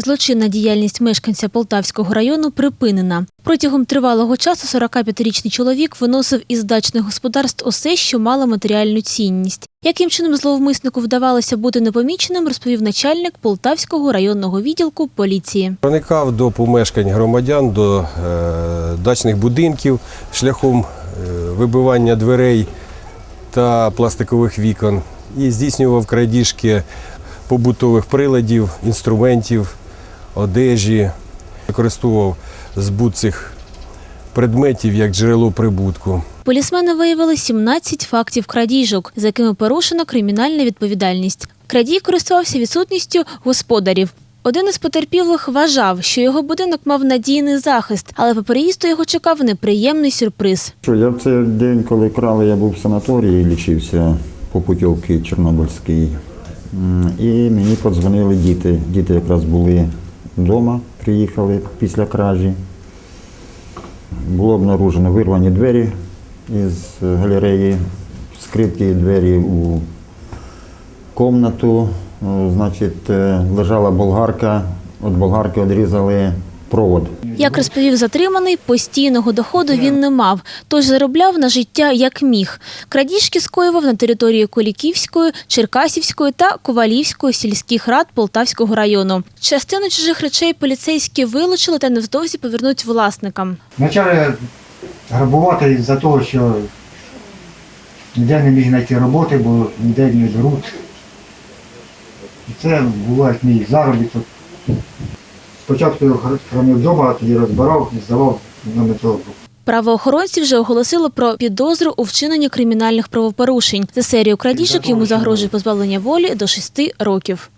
Злочинна діяльність мешканця Полтавського району припинена. Протягом тривалого часу 45-річний чоловік виносив із дачних господарств усе, що мало матеріальну цінність. Яким чином зловмиснику вдавалося бути непоміченим, розповів начальник Полтавського районного відділку поліції. Проникав до помешкань громадян, до е, дачних будинків шляхом е, вибивання дверей та пластикових вікон і здійснював крадіжки побутових приладів, інструментів, одежі, використовував збут цих предметів як джерело прибутку. Полісмени виявили 17 фактів крадіжок, за якими порушена кримінальна відповідальність. Крадій користувався відсутністю господарів. Один із потерпілих вважав, що його будинок мав надійний захист, але по переїзду його чекав неприємний сюрприз. Що я в цей день, коли крали, я був в санаторії, лічився по путівці Чорнобильській. І мені подзвонили діти. Діти якраз були вдома, приїхали після кражі. Було обнаружено вирвані двері із галереї, скриті двері у кімнату. Значить, е, лежала болгарка, від болгарки відрізали провод. Як розповів затриманий, постійного доходу він не мав, тож заробляв на життя як міг. Крадіжки скоював на території Коліківської, Черкасівської та Ковалівської сільських рад Полтавського району. Частину чужих речей поліцейські вилучили та невдовзі повернуть власникам. Почали грабувати із-за того, що ніде не міг знайти роботи, бо ніде не. І це як мій заробіток. Спочатку його хранив вдома, а тоді розбирав і здавав на металургу. Правоохоронці вже оголосили про підозру у вчиненні кримінальних правопорушень. За серію крадіжок йому загрожує позбавлення волі до шести років.